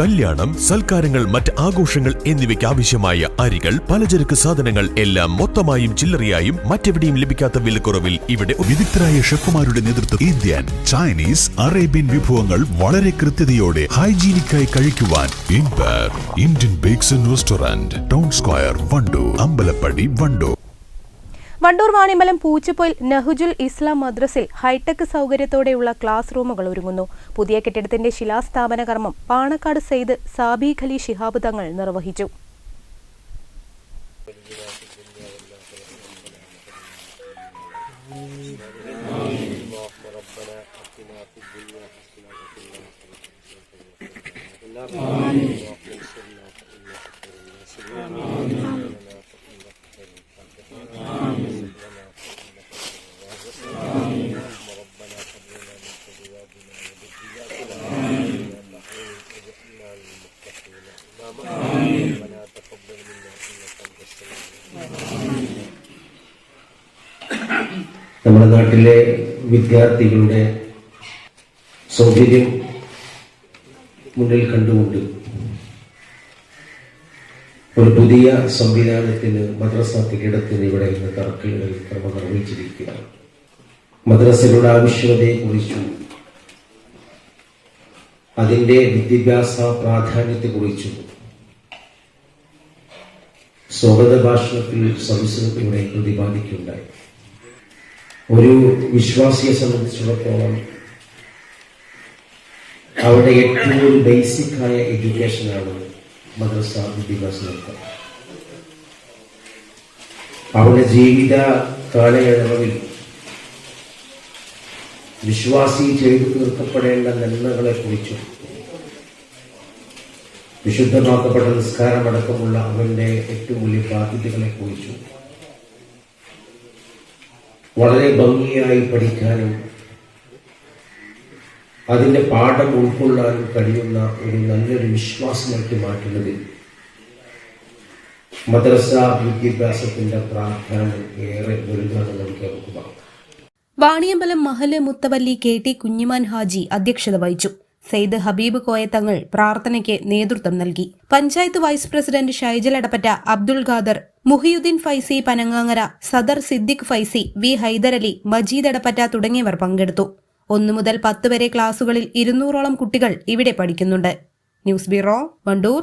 കല്യാണം സൽക്കാരങ്ങൾ മറ്റ് ആഘോഷങ്ങൾ എന്നിവയ്ക്ക് ആവശ്യമായ അരികൾ പലചരക്ക് സാധനങ്ങൾ എല്ലാം മൊത്തമായും ചില്ലറയായും മറ്റെവിടെയും ലഭിക്കാത്ത വിലക്കുറവിൽ ഇവിടെ വിദഗ്ധരായ ഷെഫുമാരുടെ നേതൃത്വം ഇന്ത്യൻ ചൈനീസ് അറേബ്യൻ വിഭവങ്ങൾ വളരെ കൃത്യതയോടെ ഹൈജീനിക്കായി കഴിക്കുവാൻ Indian bakes and restaurant town square Wandoor Ambalappadi Wandoor. Wandoor Vanimalam Poochappoyil Nahjul Islam മദ്രസിൽ hi tech സൗകര്യത്തോടെയുള്ള ക്ലാസ് റൂമുകൾ ഒരുങ്ങുന്നു. പുതിയ കെട്ടിടത്തിന്റെ ശിലാസ്ഥാപന കർമ്മം പാണക്കാട് സെയ്ദ് സാബി ഖലി ശിഹാബ് തങ്ങൾ നിർവഹിച്ചു. നമ്മുടെ നാട്ടിലെ വിദ്യാർത്ഥികളുടെ സൗകര്യം മുന്നിൽ കണ്ടുകൊണ്ട് ഒരു പുതിയ സംവിധാനത്തിന് മദ്രസ കെട്ടിടത്തിന് ഇവിടെ ഇന്ന് തറക്കല്ലുകൾ ക്രമം നിർവഹിച്ചിരിക്കുകയാണ്. മദ്രസകളുടെ ആവശ്യകതയെ കുറിച്ചും അതിന്റെ വിദ്യാഭ്യാസ പ്രാധാന്യത്തെ കുറിച്ചും സ്വാഗത ഭാഷണത്തിൽ സംസ്കൃതത്തിലൂടെ പ്രതിപാദിക്കുകയുണ്ടായി. ഒരു വിശ്വാസിയെ സംബന്ധിച്ചിടത്തോളം അവിടെ ഏറ്റവും ബേസിക് ആയ എഡ്യൂക്കേഷനാണ് മദ്രസ വിദ്യാഭ്യാസ നൃത്തം അവരുടെ ജീവിത കാലയളവിൽ വിശ്വാസി ചെയ്തു തീർക്കപ്പെടേണ്ട നന്മകളെ കുറിച്ചും വിശുദ്ധമാക്കപ്പെട്ട നിസ്കാരമടക്കമുള്ള അവന്റെ ഏറ്റവും വലിയ ബാധ്യതകളെ കുറിച്ചു വളരെ ഭംഗിയായി പഠിക്കാനും അതിന്റെ പാഠം ഉൾക്കൊള്ളാനും കഴിയുന്ന ഒരു നല്ലൊരു വിശ്വാസമാക്കി മാറ്റുന്നതിൽ മദ്രസ വിദ്യാഭ്യാസത്തിന്റെ പ്രാധാന്യം ഏറെ വലുതാണ് നമുക്ക് ഓർക്കുക വാണിയമ്പലം മഹൽ മുത്തവല്ലി കെ ടി കുഞ്ഞിമാൻ ഹാജി അധ്യക്ഷത വഹിച്ചു. സെയ്ദ് ഹബീബ് കോയ തങ്ങൾ പ്രാർത്ഥനയ്ക്ക് നേതൃത്വം നൽകി. പഞ്ചായത്ത് വൈസ് പ്രസിഡന്റ് ഷൈജൽ എടപ്പറ്റ അബ്ദുൾ ഖാദർ മുഹിയുദ്ദീൻ ഫൈസി പനങ്ങാങ്ങര സദർ സിദ്ദിഖ് ഫൈസി വി ഹൈദരലി മജീദ് എടപ്പറ്റ തുടങ്ങിയവർ പങ്കെടുത്തു. ഒന്നു മുതൽ പത്ത് വരെ ക്ലാസുകളിൽ ഇരുന്നൂറോളം കുട്ടികൾ ഇവിടെ പഠിക്കുന്നുണ്ട്. News bureau Wandoor